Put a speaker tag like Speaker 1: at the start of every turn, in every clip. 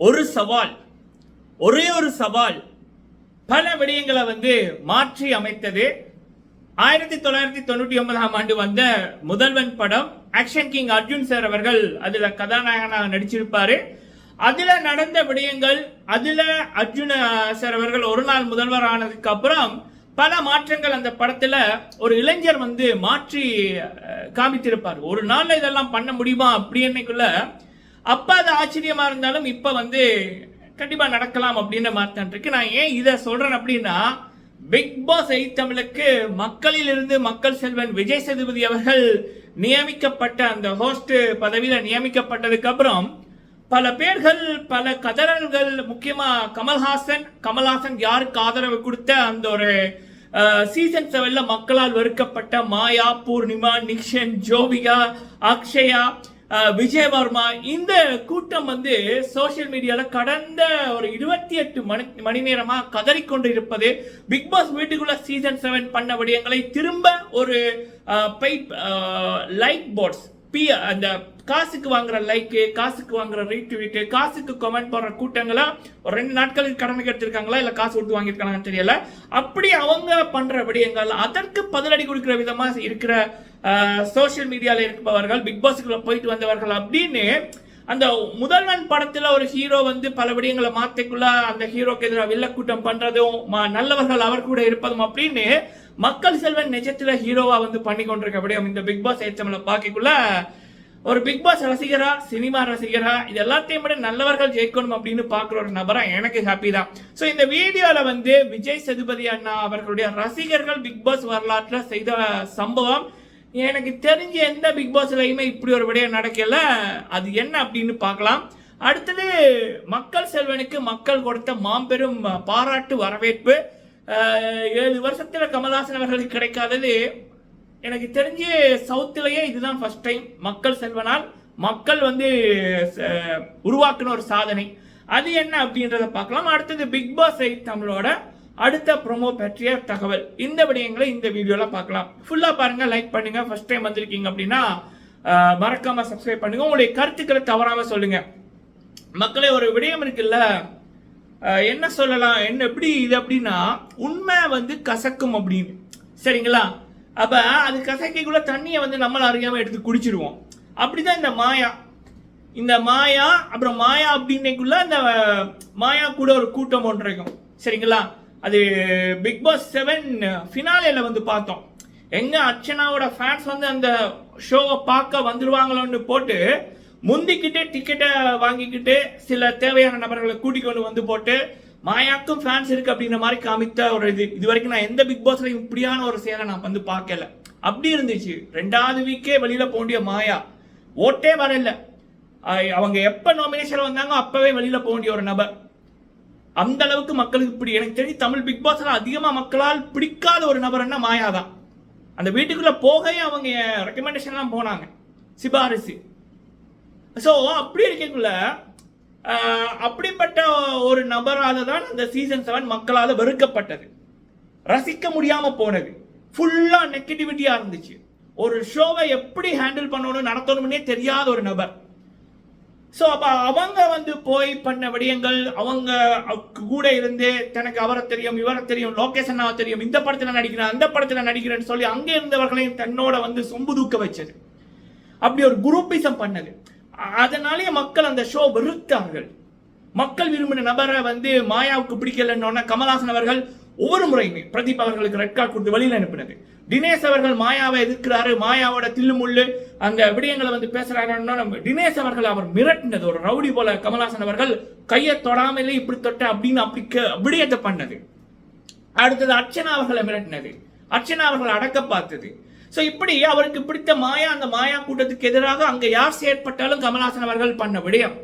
Speaker 1: ஒரு சவால் ஒரே ஒரு சவால் பல விடயங்களை வந்து மாற்றி அமைத்தது. ஆயிரத்தி தொள்ளாயிரத்தி தொண்ணூற்றி ஒன்பதாம் ஆண்டு வந்த முதல்வன் படம் ஆக்ஷன் கிங் அர்ஜுன் சார் அவர்கள் அதுல கதாநாயகனாக நடிச்சிருப்பாரு. அதுல நடந்த விடயங்கள் அதுல அர்ஜுன சார் அவர்கள் ஒரு நாள் முதல்வர் ஆனதுக்கு அப்புறம் பல மாற்றங்கள் அந்த படத்துல ஒரு இளைஞர் வந்து மாற்றி காமித்திருப்பார். ஒரு நாள்ல இதெல்லாம் பண்ண முடியுமா அப்படின்னைக்குள்ள அப்போ அது ஆச்சரியமாக இருந்தாலும் இப்போ வந்து கண்டிப்பாக நடக்கலாம் அப்படின்ற மாதிரி இருக்கு. நான் ஏன் இதை சொல்கிறேன் அப்படின்னா பிக் பாஸ் ஐ தமிழுக்கு மக்களில் இருந்து மக்கள் செல்வன் விஜய் சேதுபதி அவர்கள் நியமிக்கப்பட்ட அந்த ஹோஸ்ட் பதவியில் நியமிக்கப்பட்டதுக்கப்புறம் பல பேர்கள் பல கதறல்கள் முக்கியமாக கமல்ஹாசன் கமல்ஹாசன் யாருக்கு ஆதரவு கொடுத்த அந்த ஒரு சீசன் செவனில் மக்களால் வெறுக்கப்பட்ட மாயா பூர்ணிமா நிக்ஷன் ஜோவிகா அக்ஷயா விஜயவர்மா இந்த கூட்டம் வந்து சோஷியல் மீடியால கடந்த ஒரு இருபத்தி எட்டு மணி மணி நேரமா கதறிக்கொண்டு இருப்பது பிக் பாஸ் வீட்டுக்குள்ள சீசன் செவன் பண்ண விடயங்களை திரும்ப ஒரு பைப் லைட் போர்ட்ஸ் பி அந்த காசுக்கு வாங்குற லைக்கு காசுக்கு வாங்குற ரீட்வீட்டு காசுக்கு கமெண்ட் போடுற கூட்டங்களா ஒரு ரெண்டு நாட்களுக்கு கடமைக்கு எடுத்திருக்காங்களா இல்லை காசு கொடுத்து வாங்கியிருக்காங்கன்னு தெரியல. அப்படி அவங்க பண்ற விடயங்கள் அதற்கு பதிலடி கொடுக்கிற விதமா இருக்கிற சோஷியல் மீடியாவில் இருப்பவர்கள் பிக் பாஸுக்குள்ள போயிட்டு வந்தவர்கள் அப்படின்னு அந்த முதல்வன் படத்தில் ஒரு ஹீரோ வந்து பல விடயங்களை மாத்திக்குள்ள அந்த ஹீரோக்கு எதிராக வில்லக்கூட்டம் பண்ணுறதும் ம- நல்லவர்கள் அவர் கூட இருப்பதும் அப்படின்னு மக்கள் செல்வன் நிஜத்தில் ஹீரோவாக வந்து பண்ணி கொண்டிருக்க விடயம். இந்த பிக் பாஸ் ஏற்றமில்ல பார்க்கக்குள்ள ஒரு பிக் பாஸ் ரசிகரா சினிமா ரசிகரா இது எல்லாத்தையும் விட நல்லவர்கள் ஜெயிக்கணும் அப்படின்னு பார்க்குற ஒரு நபரா எனக்கு ஹாப்பி தான். ஸோ இந்த வீடியோவில் வந்து விஜய் சதுபதி அண்ணா அவர்களுடைய ரசிகர்கள் பிக் பாஸ் வரலாற்றில் செய்த சம்பவம் எனக்கு தெரிஞ்ச எந்த பிக் பாஸ்லையுமே இப்படி ஒரு விடயம் நடக்கல. அது என்ன அப்படின்னு பார்க்கலாம். அடுத்தது மக்கள் செல்வனுக்கு மக்கள் கொடுத்த மாபெரும் பாராட்டு வரவேற்பு. ஏழு வருஷத்தில் கமல்ஹாசன் அவர்களுக்கு கிடைக்காதது. எனக்கு தெரிஞ்சு சவுத்திலேயே இதுதான் ஃபர்ஸ்ட் டைம் மக்கள் செல்வனால் மக்கள் வந்து ச- ஒரு சாதனை. அது என்ன அப்படின்றத பார்க்கலாம். அடுத்தது பிக் பாஸ் எயிட் தமிழோட அடுத்த ப்ரோமோ பற்றிய தகவல். இந்த விடயங்களை இந்த வீடியோவில் பார்க்கலாம். ஃபுல்லாக பாருங்கள் லைக் பண்ணுங்கள் ஃபஸ்ட் டைம் வந்திருக்கீங்க அப்படின்னா மறக்காமல் சப்ஸ்கிரைப் பண்ணுங்கள் உங்களுடைய கருத்துக்களை தவறாமல் சொல்லுங்கள் மக்களே ஒரு விடயம் இருக்குல்ல? என்ன சொல்லலாம்? என்ன எப்படி இது அப்படின்னா உண்மை வந்து கசக்கும் அப்படின்னு. சரிங்களா? அப்போ அது கசக்கிக்குள்ளே தண்ணியை வந்து நம்மளை அறியாமல் எடுத்து குடிச்சிடுவோம் அப்படிதான் இந்த மாயா. இந்த மாயா அப்புறம் மாயா அப்படின்னைக்குள்ள அந்த மாயா கூட ஒரு கூட்டம் ஒன்று இருக்கும். சரிங்களா? அது பிக் பாஸ் செவன் ஃபினாலேல வந்து பார்த்தோம். எங்க அர்ச்சனாவோட ஃபேன்ஸ் வந்து அந்த ஷோவை பார்க்க வந்துருவாங்களோன்னு போட்டு முந்திக்கிட்டே டிக்கெட்டை வாங்கிக்கிட்டு சில தேவையான நபர்களை கூட்டிக் கொண்டு வந்து போட்டு மாயாக்கும் ஃபேன்ஸ் இருக்கு அப்படின்ற மாதிரி காமித்த ஒரு இது. இது வரைக்கும் நான் எந்த பிக் பாஸ்லையும் இப்படியான ஒரு செயலை நான் வந்து பார்க்கல. அப்படி இருந்துச்சு. ரெண்டாவது வீக்கே வெளியில போண்டிய மாயா. ஓட்டே வரல. அவங்க எப்ப நாமினேஷன் வந்தாங்க அப்பவே வெளியில போக வேண்டிய ஒரு நபர். அந்த அளவுக்கு மக்களுக்கு இப்படி எனக்கு தெரிஞ்சு தமிழ் பிக் பாஸ்ல அதிகமா மக்களால் பிடிக்காத ஒரு நபர்னா மாயா தான். அந்த வீட்டுக்குள்ள போகவே அவங்க ரெக்கமெண்டேஷன்லாம் போனாங்க. சிபாரிசு. ஸோ அப்படி இருக்கக்குள்ள அப்படிப்பட்ட ஒரு நபரால தான் அந்த சீசன் செவன் மக்களால் வெறுக்கப்பட்டது. ரசிக்க முடியாம போனது. ஃபுல்லா நெகட்டிவிட்டியா இருந்துச்சு. ஒரு ஷோவை எப்படி ஹேண்டில் பண்ணணும் நடத்தணும்னே தெரியாத ஒரு நபர். ஸோ அப்போ அவங்க வந்து போய் பண்ண விடயங்கள் அவங்க கூட இருந்து தனக்கு அவரை தெரியும் இவரை தெரியும் லோகேஷ் அண்ணாவை தெரியும் இந்த படத்தில் நடிக்கிறேன் அந்த படத்தில் நடிக்கிறேன்னு சொல்லி அங்கே இருந்தவர்களையும் தன்னோட வந்து சொம்பு தூக்க வச்சது. அப்படி ஒரு குரூப்பிசம் பண்ணது. அதனாலேயே மக்கள் அந்த ஷோ வெறுத்தார்கள். மக்கள் விரும்பின நபரை வந்து மாயாவுக்கு பிடிக்கலன்னு கமல்ஹாசன் அவர்கள் ஒவ்வொரு முறையுமே பிரதீப் அவர்களுக்கு ரெட் கார்டு கொடுத்து வழியில் அனுப்பினது. தினேஷ் அவர்கள் மாயாவை எதிர்க்கிறாரு மாயாவோட தில்லுமுள்ளு அந்த விடயங்களை வந்து பேசுறாங்கன்னா நம்ம தினேஷ் அவர்கள் அவர் மிரட்டினது ஒரு ரவுடி போல கமலாசன் அவர்கள் கையை தொடாமலே இப்படி தொட்ட அப்படின்னு அப்படி விடயத்தை பண்ணது. அடுத்தது அர்ச்சனா அவர்களை மிரட்டினது. அர்ச்சனா அவர்கள் அடக்க பார்த்தது. ஸோ இப்படி அவருக்கு பிடித்த மாயா அந்த மாயா கூட்டத்துக்கு எதிராக அங்கே யார் செயற்பட்டாலும் கமல்ஹாசன் அவர்கள் பண்ண விடயம்.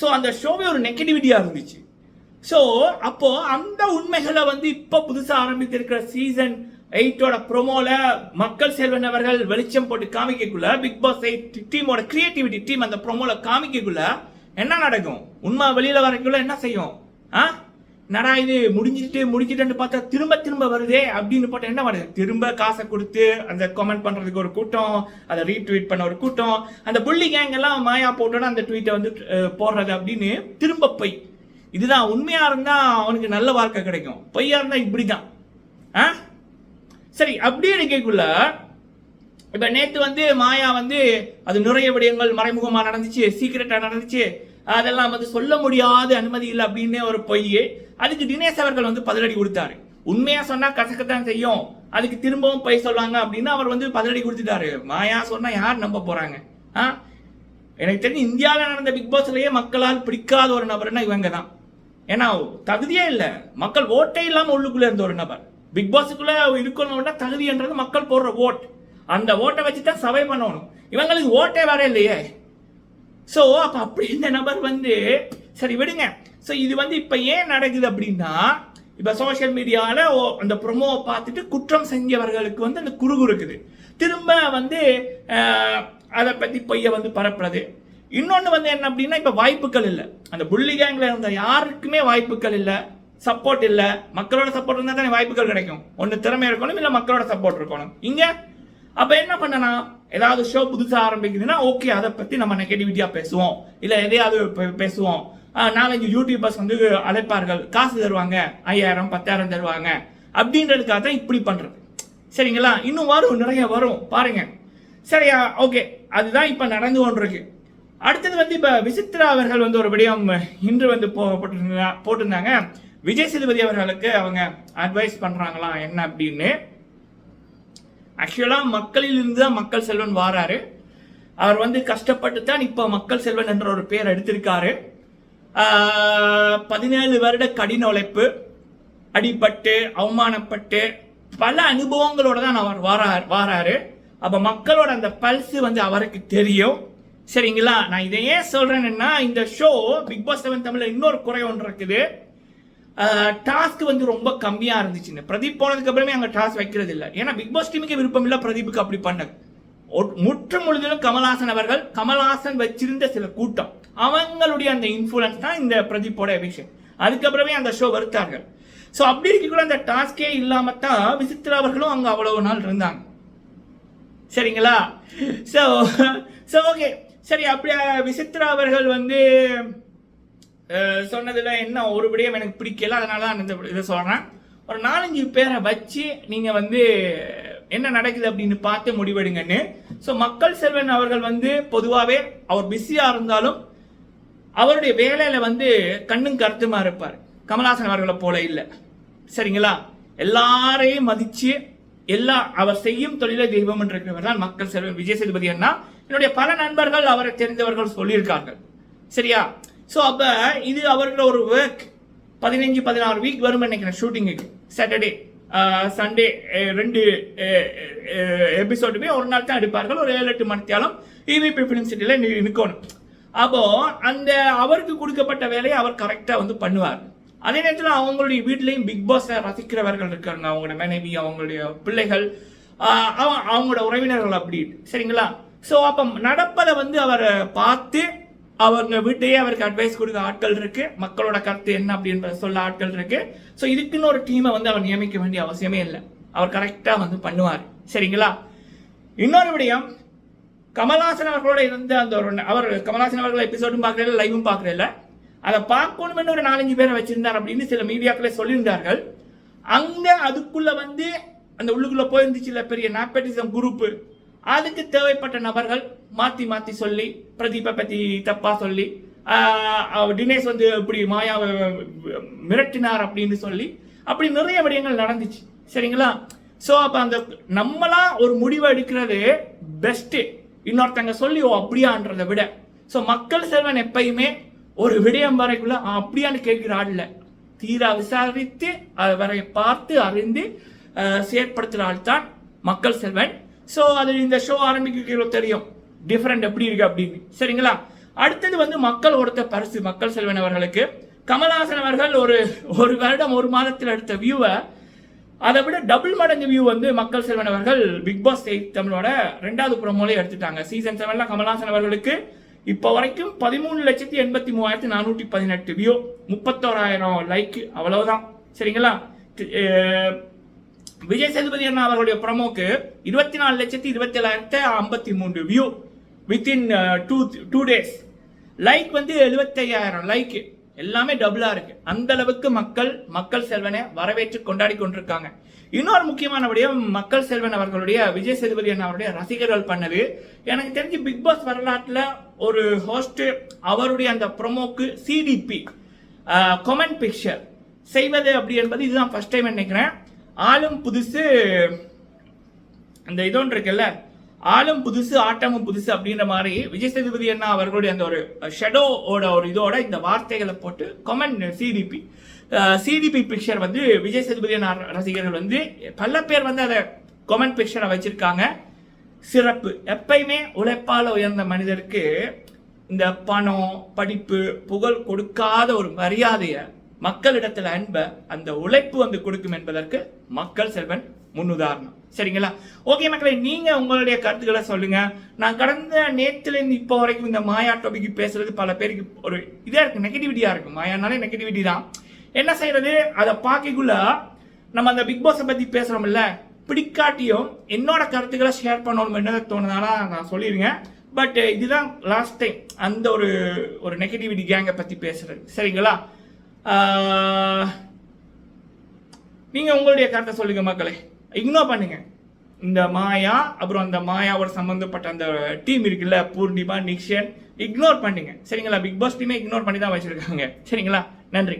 Speaker 1: ஸோ அந்த ஷோவே ஒரு நெகட்டிவிட்டியாக இருந்துச்சு. ஸோ அப்போ அந்த உண்மைகளை வந்து இப்போ புதுசாக ஆரம்பித்திருக்கிற சீசன் எயிட்டோட ப்ரோமோல மக்கள் செல்வன் அவர்கள் வெளிச்சம் போட்டு காமிக்கக்குள்ள பிக் பாஸ் எயிட் டீமோட கிரியேட்டிவிட்டி டீம் அந்த ப்ரோமோல காமிக்கக்குள்ள என்ன நடக்கும்? உண்மை வெளியில வரக்குள்ள என்ன செய்யும்? ஆ? நடா இது முடிஞ்சிட்டு முடிஞ்சிட்டு பார்த்தா திரும்ப திரும்ப வருதே அப்படின்னு போட்டு என்ன பண்ணுது திரும்ப காசை கொடுத்து அந்த கமெண்ட் பண்றதுக்கு ஒரு கூட்டம் அதை ரீட்வீட் பண்ண ஒரு கூட்டம் அந்த புள்ளி கேங் எல்லாம் மாயா போட்டோன்னா அந்த ட்வீட்டை வந்து போடுறது அப்படின்னு திரும்ப பொய் இதுதான் உண்மையா இருந்தா அவனுக்கு நல்ல வாழ்க்கை கிடைக்கும். பொய்யா இருந்தா இப்படிதான் ஆ? சரி அப்படியே நிற்கக்குள்ள இப்ப நேத்து வந்து மாயா வந்து அது நிறைய விடயங்கள் மறைமுகமா நடந்துச்சு சீக்கிரட்டா நடந்துச்சு. அதெல்லாம் வந்து சொல்ல முடியாத அனுமதி இல்லை அப்படின்னு ஒரு பொய் அதுக்கு தினேஷ் அவர்கள் வந்து பதிலடி கொடுத்தாரு. உண்மையா சொன்னா கசக்கத்தான் செய்யும். அதுக்கு திரும்பவும் பொய் சொல்லுவாங்க அப்படின்னு அவர் வந்து பதிலடி கொடுத்துட்டாரு. மாயா சொன்னா யார் நம்ப போறாங்க? ஆ? எனக்கு தெரிஞ்சு இந்தியாவில் நடந்த பிக் பாஸ்லயே மக்களால் பிடிக்காத ஒரு நபர்னா இவங்க தான் ஏன்னா தகுதியே இல்லை. மக்கள் ஓட்டே இல்லாமல் உள்ளுக்குள்ள இருந்த ஒரு நபர். பிக் பாஸுக்குள்ள இருக்கணும்னா தகுதின்றது மக்கள் போடுற ஓட் அந்த ஓட்டை வச்சு தான் சவை பண்ணணும். இவங்களுக்கு ஓட்டே வேற இல்லையே. ஸோ அப்போ அப்படி இந்த நபர் வந்து சரி விடுங்க. ஸோ இது வந்து இப்போ ஏன் நடக்குது அப்படின்னா இப்போ சோஷியல் மீடியாவில் அந்த ப்ரொமோவை பார்த்துட்டு குற்றம் செஞ்சவர்களுக்கு வந்து அந்த குறுகு இருக்குது. திரும்ப வந்து அதை பற்றி பொய்யை வந்து பரப்புறது. இன்னொன்று வந்து என்ன அப்படின்னா இப்போ வாய்ப்புகள் இல்லை. அந்த புள்ளி கேங்கில் இருந்த யாருக்குமே வாய்ப்புகள் இல்லை சப்போர்ட் இல்லை. மக்களோட சப்போர்ட் இருந்தால் தானே வாய்ப்புகள் கிடைக்கும். ஒன்று திறமை இருக்கணும் இல்லை மக்களோட சப்போர்ட் இருக்கணும். இங்கே அப்போ என்ன பண்ணனா ஏதாவது ஷோ புதுசாக ஆரம்பிக்குதுன்னா ஓகே அதை பற்றி நம்ம நெகட்டிவிட்டியாக பேசுவோம். இல்லை எதையாவது பே- பேசுவோம். நாலஞ்சு யூடியூபர்ஸ் வந்து அழைப்பார்கள். காசு தருவாங்க ஐயாயிரம் பத்தாயிரம் தருவாங்க. அப்படின்றதுக்காக தான் இப்படி பண்ணுறது சரிங்களா? இன்னும் வரும் நிறைய வரும். பாருங்க. சரியா? ஓகே அதுதான் இப்போ நடந்து கொண்டிருக்கு. அடுத்தது வந்து இப்போ விசித்ரா அவர்கள் வந்து ஒரு விடயம் இன்று வந்து போ போட்டிருந்தா- போட்டிருந்தாங்க. விஜய் சேதுபதி அவர்களுக்கு அவங்க அட்வைஸ் பண்ணுறாங்களாம் என்ன அப்படின்னு. ஆக்சுவலாக மக்களில் இருந்து தான் மக்கள் செல்வன் வாராரு. அவர் வந்து கஷ்டப்பட்டு தான் இப்போ மக்கள் செல்வன் என்ற ஒரு பேர் எடுத்திருக்காரு. பதினேழு வருட கடின உழைப்பு அடிபட்டு அவமானப்பட்டு பல அனுபவங்களோட தான் அவர் வாரார் வாராரு. அப்போ மக்களோட அந்த பல்ஸு வந்து அவருக்கு தெரியும். சரிங்களா? நான் இதை ஏன் சொல்கிறேன்னா இந்த ஷோ பிக் பாஸ் செவன் தமிழில் இன்னொரு குறை ஒன்று இருக்குது. டாஸ்க் வந்து ரொம்ப கம்மியாக இருந்துச்சுங்க பிரதீப் போனதுக்கு அப்புறமே அங்கே டாஸ்க் வைக்கிறது இல்லை. ஏன்னா பிக் பாஸ் டீமுக்கு விருப்பம் இல்லை பிரதீப்புக்கு அப்படி பண்ண. ஒட்- முற்று முழுதிலும் கமல்ஹாசன் அவர்கள் கமல்ஹாசன் வச்சிருந்த சில கூட்டம். அவங்களுடைய அந்த இன்ஃபுளுன்ஸ் தான் இந்த பிரதீப்போட விஷயம் அதுக்கப்புறமே அந்த ஷோ வருத்தார்கள். ஸோ அப்படி இருக்கக்கூட அந்த டாஸ்கே இல்லாம தான் விசித்ரா அவர்களும் அங்கே அவ்வளவு நாள் இருந்தாங்க. சரிங்களா? ஸோ ஸோ ஓகே சரி அப்படியே விசித்ரா அவர்கள் வந்து சொன்னதில் என்ன ஒரு விடயம் எனக்கு பிடிக்கல அதனால தான் இந்த இதை சொல்கிறேன் ஒரு நாலஞ்சு பேரை வச்சு நீங்கள் வந்து என்ன நடக்குது அப்படின்னு பார்த்து முடிவெடுங்கன்னு. ஸோ மக்கள் செல்வன் அவர்கள் வந்து பொதுவாகவே அவர் பிஸியாக இருந்தாலும் அவருடைய வேலையில் வந்து கண்ணும் கருத்துமா இருப்பார். கமல்ஹாசன் அவர்களை போல இல்லை. சரிங்களா? எல்லாரையும் மதித்து எல்லா அவர் செய்யும் தொழிலை தெய்வம் என்று இருக்கிறவர் தான் மக்கள் செல்வன். விஜய் சேதுபதி அண்ணா என்னுடைய பல நண்பர்கள் அவரை தெரிந்தவர்கள் சொல்லியிருக்கார்கள். சரியா? ஸோ அப்போ இது அவர்களோட ஒரு ஒர்க் பதினஞ்சு பதினாறு வீக் வரும் நினைக்கிறேன் ஷூட்டிங்குக்கு சாட்டர்டே சண்டே ரெண்டு எபிசோடுமே ஒரு நாள் தான் எடுப்பார்கள். ஒரு ஏழு எட்டு மணித்தாலும் இவிபி ஃபிலிம் சிட்டியில் நிற்கணும் அப்போது அந்த அவருக்கு கொடுக்கப்பட்ட வேலையை அவர் கரெக்டாக வந்து பண்ணுவார். அதே நேரத்தில் அவங்களுடைய வீட்லேயும் பிக் பாஸை ரசிக்கிறவர்கள் இருக்காங்க. அவங்களோட மனைவி அவங்களுடைய பிள்ளைகள் அவ- அவங்களோட உறவினர்கள் அப்படி. சரிங்களா? ஸோ அப்போ நடப்பதை வந்து அவர் பார்த்து அவங்க வீட்டையே அவருக்கு அட்வைஸ் கொடுக்க ஆட்கள் இருக்கு. மக்களோட கருத்து என்ன அப்படின்றத சொல்ல ஆட்கள் இருக்கு. ஸோ இதுக்குன்னு ஒரு டீமை வந்து அவர் நியமிக்க வேண்டிய அவசியமே இல்லை. அவர் கரெக்டாக வந்து பண்ணுவார். சரிங்களா? இன்னொரு விடயம் கமல்ஹாசன் அவர்களோட இருந்த அந்த ஒரு அவர் கமல்ஹாசன் அவர்கள் எபிசோடும் பார்க்கல லைவும் பார்க்கல அதை பார்க்கணும்னு ஒரு நாலஞ்சு பேரை வச்சிருந்தார் அப்படின்னு சில மீடியாக்களே சொல்லியிருந்தார்கள். அங்கே அதுக்குள்ளே வந்து அந்த உள்ளுக்குள்ளே போயிருந்துச்சு இல்லை பெரிய நாப்பட்டிசம் குரூப்பு அதுக்கு தேவைப்பட்ட நபர்கள் மாத்தி மாத்தி சொல்லி பிரதீபை பத்தி தப்பா சொல்லி தினேஷ் வந்து இப்படி மாயாவை மிரட்டினார் அப்படின்னு சொல்லி அப்படி நிறைய விடயங்கள் நடந்துச்சு. சரிங்களா? ஸோ அப்போ அந்த நம்மளா ஒரு முடிவு எடுக்கிறது பெஸ்ட்டு இன்னொருத்தங்க சொல்லி ஓ அப்படியான்றதை விட. ஸோ மக்கள் செல்வன் எப்பயுமே ஒரு விடயம் வரைக்குள்ள அப்படியான்னு கேட்கிற ஆள் இல்லை. தீரா விசாரித்து அதை வரை பார்த்து அறிந்து செயற்படுத்துகிற ஆள் தான் மக்கள் செல்வன். ஸோ அது இந்த ஷோ ஆரம்பிக்க தெரியும். டிஃப்ரெண்ட் எப்படி இருக்கு அப்படின்னு. சரிங்களா? அடுத்தது வந்து மக்கள் கொடுத்த பரிசு மக்கள் செல்வன் அவர்களுக்கு. கமல்ஹாசன் அவர்கள் ஒரு ஒரு வருடம் ஒரு மாதத்தில் எடுத்த வியூவை அதை விட டபுள் மடங்கு வியூ வந்து மக்கள் செல்வன் அவர்கள் பிக் பாஸ் தமிழோட ரெண்டாவது ப்ரோமோலே எடுத்துட்டாங்க. சீசன் செவன்ல கமல்ஹாசன் அவர்களுக்கு இப்போ வரைக்கும் பதிமூணு லட்சத்தி எண்பத்தி மூவாயிரத்தி நானூற்றி பதினெட்டு வியூ முப்பத்தோராயிரம் லைக் அவ்வளவுதான். சரிங்களா? விஜய் சேதுபதி அண்ணா அவர்களுடைய ப்ரமோக்கு இருபத்தி நாலு லட்சத்தி இருபத்தி ஏழாயிரத்து ஐம்பத்தி மூன்று view within two uh, two days like வந்து எழுபத்தையாயிரம் லைக்கு எல்லாமே டபுளா இருக்கு. அந்த அளவுக்கு மக்கள் மக்கள் செல்வனை வரவேற்று கொண்டாடி கொண்டிருக்காங்க. இன்னொரு முக்கியமான விடயம் மக்கள் செல்வன் அவர்களுடைய விஜய் சேதுபதி அண்ணா அவருடைய ரசிகர்கள் பண்ணது. எனக்கு தெரிஞ்சு பிக் பாஸ் வரலாற்றில் ஒரு ஹோஸ்ட் அவருடைய அந்த ப்ரொமோக்கு சிடிபி கொமெண்ட் பிக்சர் செய்வது அப்படி என்பது இதுதான் ஃபர்ஸ்ட் டைம் நினைக்கிறேன். ஆளும் புதுசு அந்த இதோன் இருக்குல்ல? ஆளும் புதுசு ஆட்டமும் புதுசு அப்படின்ற மாதிரி விஜய் சேதுபதி அண்ணா அவர்களுடைய அந்த ஒரு ஷெடோவோட ஒரு இதோட இந்த வார்த்தைகளை போட்டு கமெண்ட் சிடிபி சிடிபி பிக்சர் வந்து விஜய் சேதுபதி அண்ணா ரசிகர்கள் வந்து பல பேர் வந்து அதை கமெண்ட் பிக்சரை வச்சிருக்காங்க. சிறப்பு. எப்பயுமே உழைப்பால் உயர்ந்த மனிதருக்கு இந்த பணம் படிப்பு புகழ் கொடுக்காத ஒரு மரியாதையை மக்களிடத்துல அன்ப அந்த உழைப்பு வந்து கொடுக்கும் என்பதற்கு மக்கள் செல்வன் முன்னுதாரணம். சரிங்களா? ஓகே மக்களே நீங்க உங்களுடைய கருத்துக்களை சொல்லுங்க. நான் கடந்த நேத்துல இருந்து இப்போ வரைக்கும் இந்த மாயா டாபிக் பேசுறது பல பேருக்கு ஒரு இதா இருக்கு நெகட்டிவிட்டியா இருக்கு. மாயானாலே நெகட்டிவிட்டி தான். என்ன செய்யறது? அதை பார்க்கக்குள்ள நம்ம அந்த பிக் பாஸை பத்தி பேசுறோம்ல பிடிக்காட்டியும் என்னோட கருத்துக்களை ஷேர் பண்ணணும் என்ன தோணுதானா நான் சொல்லிடுங்க. பட் இதுதான் லாஸ்ட் டைம் அந்த ஒரு ஒரு நெகட்டிவிட்டி கேங்கை பத்தி பேசுறது. சரிங்களா? நீங்கள் உங்களுடைய கருத்தை சொல்லுங்க மக்களே. இக்னோர் பண்ணுங்க. இந்த மாயா அப்புறம் அந்த மாயாவோட சம்மந்தப்பட்ட அந்த டீம் இருக்குல்ல பூர்ணிமா நிக்ஷன் இக்னோர் பண்ணுங்க. சரிங்களா? பிக் பாஸ் டீமே இக்னோர் பண்ணி தான் வச்சிருக்காங்க. சரிங்களா? நன்றி.